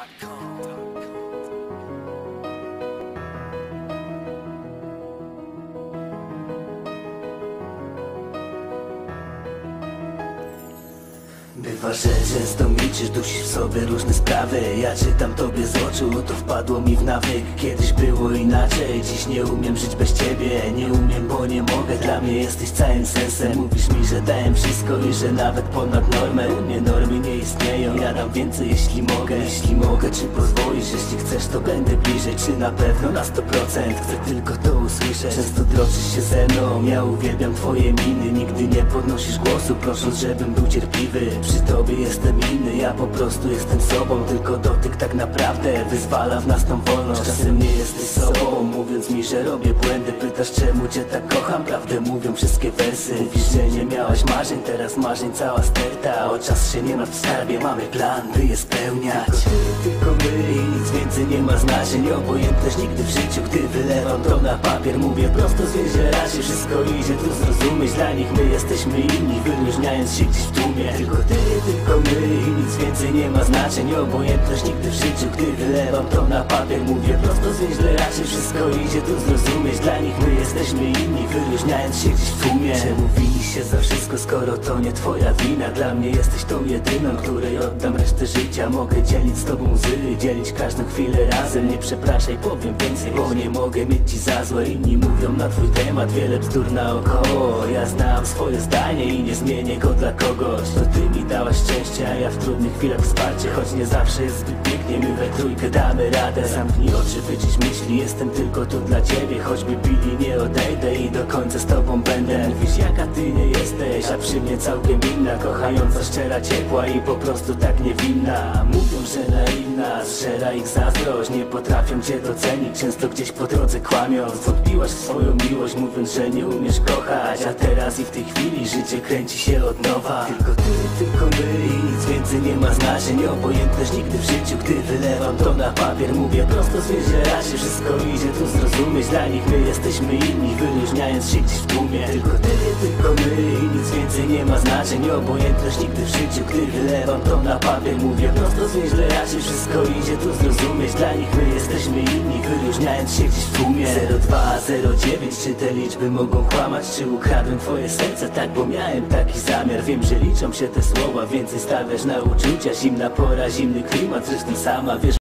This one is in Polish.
Dot com. Bywa, że często milczysz, dusisz w sobie różne sprawy. Ja czytam tobie z oczu, to wpadło mi w nawyk. Kiedyś było inaczej, dziś nie umiem żyć bez ciebie. Nie umiem, bo nie mogę, dla mnie jesteś całym sensem. Mówisz mi, że dałem wszystko i że nawet ponad normę. U mnie normy nie istnieją, ja dam więcej jeśli mogę. Jeśli mogę, czy pozwolisz, jeśli chcesz to będę bliżej Czy na pewno? Na 100% chcę tylko to usłyszeć. Często droczysz się ze mną, ja uwielbiam twoje miny. Nigdy nie podnosisz głosu, prosząc żebym był cierpliwy tobie jestem inny, ja po prostu jestem sobą. Tylko dotyk tak naprawdę wyzwala w nas tą wolność. Czasem nie jesteś sobą, mówiąc mi, że robię błędy. Pytasz czemu cię tak kocham, prawdę mówią wszystkie wersy. Mówisz, że nie miałaś marzeń, teraz marzeń cała sterta. O czas się nie ma w skarbie, mamy plan, by je spełniać. Tylko ty, tylko my więcej nie ma znaczeń Obojętność nigdy w życiu, gdy wylewam to na papier. Mówię prosto z więzienia, raczej wszystko idzie tu zrozumieć Dla nich my jesteśmy inni, wyróżniając się gdzieś w tłumie. Tylko ty, tylko my i nic więcej nie ma znaczeń Obojętność nigdy w życiu, gdy wylewam to na papier. Mówię prosto z więźle, raczej wszystko idzie tu zrozumieć Dla nich my jesteśmy inni, wyróżniając się gdzieś w tłumie. Czemu winisz się za wszystko, skoro to nie twoja wina? Dla mnie jesteś tą jedyną, której oddam resztę życia. Mogę dzielić z tobą łzy, dzielić każdą chwilę razem Nie przepraszaj, powiem więcej, bo nie mogę mieć ci za złe. Inni mówią na twój temat wiele bzdur naokoło. Ja znam swoje zdanie i nie zmienię go dla kogoś. To ty mi dałaś szczęście, a ja w trudnych chwilach wsparcie. Choć nie zawsze jest zbyt pięknie, my we trójkę damy radę. Zamknij oczy, wycisz myśli, jestem tylko tu dla ciebie. Choćby bili, nie odejdę i do końca z tobą będę. Mówisz jaka ty nie jesteś, a przy mnie całkiem inna Kochająca, szczera, ciepła i po prostu tak niewinna. Mówią, że naiwna, zżera ich zazdrość Nie potrafią cię docenić, często gdzieś po drodze kłamiąc Wątpiłaś w swoją miłość, mówiąc, że nie umiesz kochać A teraz i w tej chwili życie kręci się od nowa. Tylko ty, tylko my i nic więcej nie ma znaczeń Obojętność nigdy w życiu, gdy wylewam to na papier. Mówię prosto z raczej wszystko idzie tu zrozumieć Dla nich my jesteśmy inni, wyróżniając się gdzieś w tłumie. Tylko ty, tylko my i nic więcej nie ma znaczeń Obojętność nigdy w życiu, gdy wylewam to na papier. Mówię prosto z raczej wszystko idzie tu zrozumieć. Dla nich my jesteśmy inni, wyróżniając się gdzieś w tłumie. 0209, czy te liczby mogą kłamać Czy ukradłem twoje serce, tak bo miałem taki zamiar. Wiem, że liczą się te słowa, więcej stawiasz na uczucia. Zimna pora, zimny klimat, zresztą sama wiesz